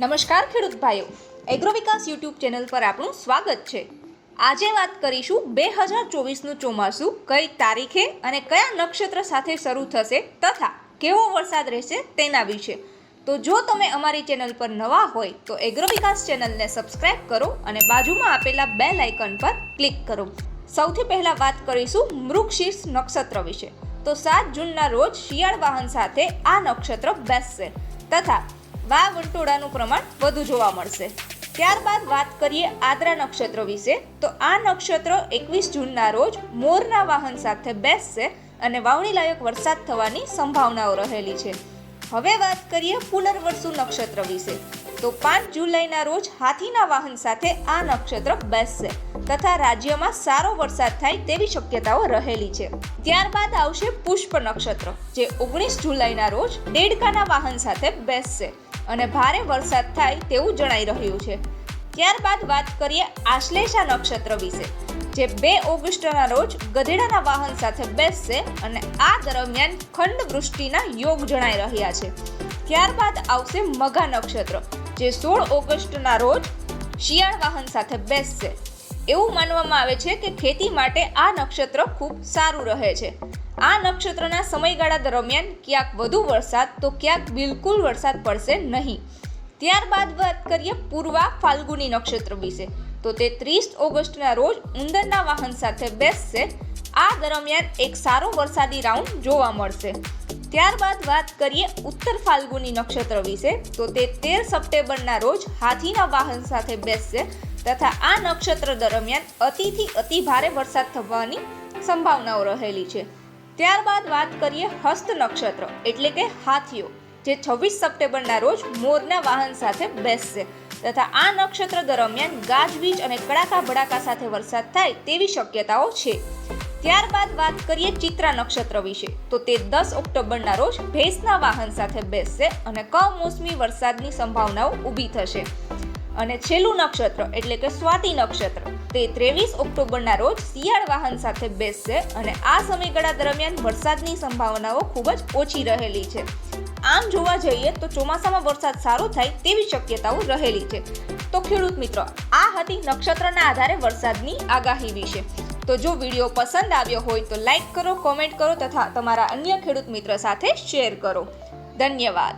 નમસ્કાર ખેડૂત ભાઈઓ. એગ્રો વિકાસ યુટ્યુબ ચેનલ પર આપણું સ્વાગત છે. આજે વાત કરીશું બે હજાર ચોવીસનું ચોમાસું કઈ તારીખે અને કયા નક્ષત્ર સાથે શરૂ થશે તથા કેવો વરસાદ રહેશે તેના વિશે. તો જો તમે અમારી ચેનલ પર નવા હોય તો એગ્રો વિકાસ ચેનલને સબસ્ક્રાઇબ કરો અને બાજુમાં આપેલા બે લાઇકન પર ક્લિક કરો. સૌથી પહેલાં વાત કરીશું મૃગશીર્ષ નક્ષત્ર વિશે. તો સાત જૂનના રોજ શિયાળ વાહન સાથે આ નક્ષત્ર બેસશે તથા વા વંટોળાનું પ્રમાણ વધુ જોવા મળશે. ત્યારબાદ વાત કરીએ આદ્રા નક્ષત્ર વિશે. તો આ નક્ષત્ર એકવીસ જૂનના રોજ મોરના વાહન સાથે બેસશે અને વાવણી લાયક વરસાદ થવાની સંભાવનાઓ રહેલી છે. હવે વાત કરીએ પુનર્વસુ નક્ષત્ર વિશે. તો પાંચ જુલાઈના રોજ હાથીના વાહન સાથે આ નક્ષત્ર બેસશે તથા રાજ્યમાં સારો વરસાદ થાય તેવી શક્યતાઓ રહેલી છે. ત્યારબાદ આવશે પુષ્પ નક્ષત્ર, જે ઓગણીસ જુલાઈના રોજ દેડકાના વાહન સાથે બેસશે. અને ભારે વરસાદ થાય તેવું જણાઈ રહ્યું છે. ત્યારબાદ વાત કરીએ આશ્લેષા નક્ષત્ર વિશે, જે બે ઓગસ્ટના રોજ ગધેડાના વાહન સાથે બેસશે અને આ દરમિયાન ખંડ વૃષ્ટિના યોગ જણાઈ રહ્યા છે. ત્યારબાદ આવશે મઘા નક્ષત્ર, જે સોળ ઓગસ્ટના રોજ શિયાળ વાહન સાથે બેસશે. એવું માનવામાં આવે છે કે ખેતી માટે આ નક્ષત્ર ખૂબ સારું રહે છે. આ નક્ષત્રના સમયગાળા દરમિયાન ક્યાંક વધુ વરસાદ તો ક્યાંક બિલકુલ વરસાદ પડશે નહીં. ત્યારબાદ વાત કરીએ પૂર્વા ફાલ્ગુની નક્ષત્ર વિશે. તો તે ત્રીસ ઓગસ્ટના રોજ ઉંદરના વાહન સાથે બેસશે. આ દરમિયાન એક સારો વરસાદી રાઉન્ડ જોવા મળશે. ત્યારબાદ વાત કરીએ ઉત્તર ફાલ્ગુની નક્ષત્ર વિશે. તો તે તેર સપ્ટેમ્બરના રોજ હાથીના વાહન સાથે બેસશે તથા આ નક્ષત્ર દરમિયાન અતિથી અતિ ભારે વરસાદ થવાની સંભાવનાઓ રહેલી છે. ત્યારબાદ વાત કરીએ હસ્ત નક્ષત્ર, એટલે કે હાથીઓ, જે છવ્વીસ સપ્ટેમ્બરના રોજ મોરના વાહન સાથે બેસશે. તથા આ નક્ષત્ર દરમિયાન ગાજવીજ અને કડાકા ભડાકા સાથે વરસાદ થાય તેવી શક્યતાઓ છે. ત્યારબાદ વાત કરીએ ચિત્રા નક્ષત્ર વિશે, તો તે દસ ઓક્ટોબરના રોજ ભેંસના વાહન સાથે બેસશે અને કમોસમી વરસાદની સંભાવનાઓ ઊભી થશે. અને છેલ્લું નક્ષત્ર એટલે કે સ્વાતિ નક્ષત્ર તે ત્રેવીસ ઓક્ટોબરના રોજ શિયાળ વાહન સાથે બેસશે અને આ સમયગાળા દરમિયાન વરસાદની સંભાવનાઓ ખૂબ જ ઓછી રહેલી છે. આમ જોવા જઈએ તો ચોમાસામાં વરસાદ સારો થાય તેવી શક્યતાઓ રહેલી છે. તો ખેડૂત મિત્રો, આ હતી નક્ષત્રના આધારે વરસાદની આગાહી વિશે. તો જો વીડિયો પસંદ આવ્યો હોય તો લાઈક કરો, કોમેન્ટ કરો તથા તમારા અન્ય ખેડૂત મિત્ર સાથે શેર કરો. ધન્યવાદ.